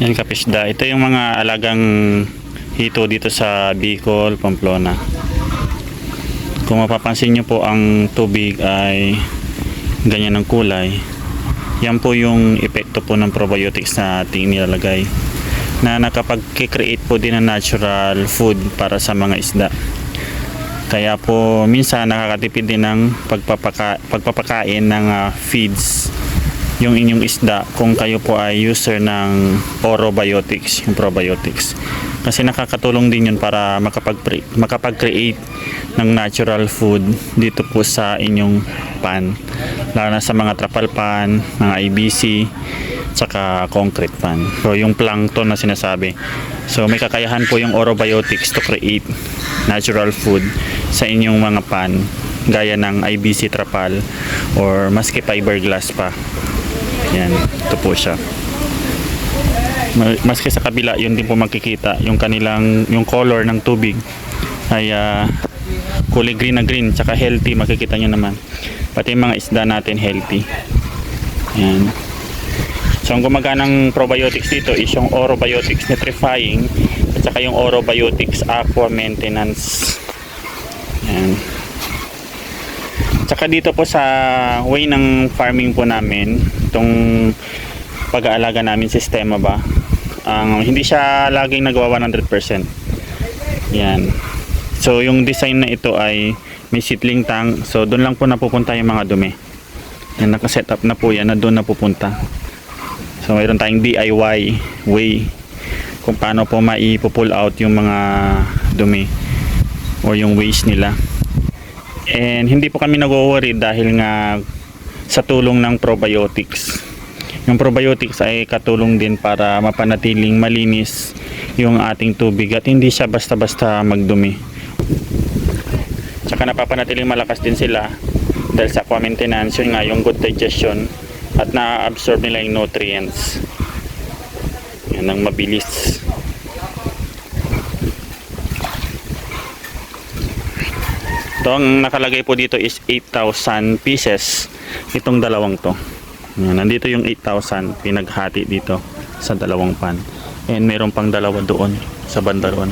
Yan kapisda. Ito yung mga alagang hito dito sa Bicol, Pamplona. Kung mapapansin nyo po ang tubig ay ganyan ang kulay. Yan po yung epekto po ng probiotics na ating nilalagay na nakapag-create po din ng natural food para sa mga isda. Kaya po minsan nakakatipid din ng pagpapaka, pagpapakain ng ah, feeds yung inyong isda kung kayo po ay user ng orobiotics, yung probiotics. Kasi nakakatulong din yun para makapag makapag-create ng natural food dito po sa inyong pan. Lalo na sa mga trapal pan, mga IBC, tsaka concrete pan. So yung plankton na sinasabi. So may kakayahan po yung orobiotics to create natural food sa inyong mga pan gaya ng IBC trapal or maski fiberglass pa. Yan, ito po siya. Ma- Maski sa kabila, yun din po makikita yung kanilang yung color ng tubig ay ah, kulay green na green tsaka healthy makikita nyo naman. Pati mga isda natin healthy. Yan. So ang gumaganang probiotics dito is yung orobiotics nitrifying at saka yung orobiotics aqua maintenance yan Tsaka dito po sa way ng farming po namin, itong pag-aalaga namin sistema ba, ang hindi siya laging nagawa 100%. Yan. So yung design na ito ay may seedling tank. So doon lang po napupunta yung mga dumi. Yan naka-set up na po yan na doon napupunta. So mayroon tayong DIY way kung paano po mai-pull out yung mga dumi o yung waste nila. And hindi po kami nag-worry dahil nga sa tulong ng probiotics. Yung probiotics ay katulong din para mapanatiling malinis yung ating tubig at hindi siya basta-basta magdumi. Tsaka napapanatiling malakas din sila dahil sa aqua maintenance yun nga yung good digestion at na-absorb nila yung nutrients. Yan ang mabilis. Ito ang nakalagay po dito is 8,000 pieces itong dalawang to. Yan, nandito yung 8,000 pinaghati dito sa dalawang pan. And meron pang dalawa doon sa banda roon.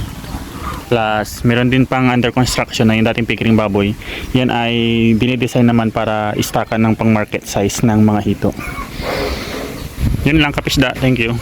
Plus, meron din pang under construction na yung dating pickering baboy. Yan ay dinidesign naman para istakan ng pang market size ng mga hito. Yun lang kapisda. Thank you.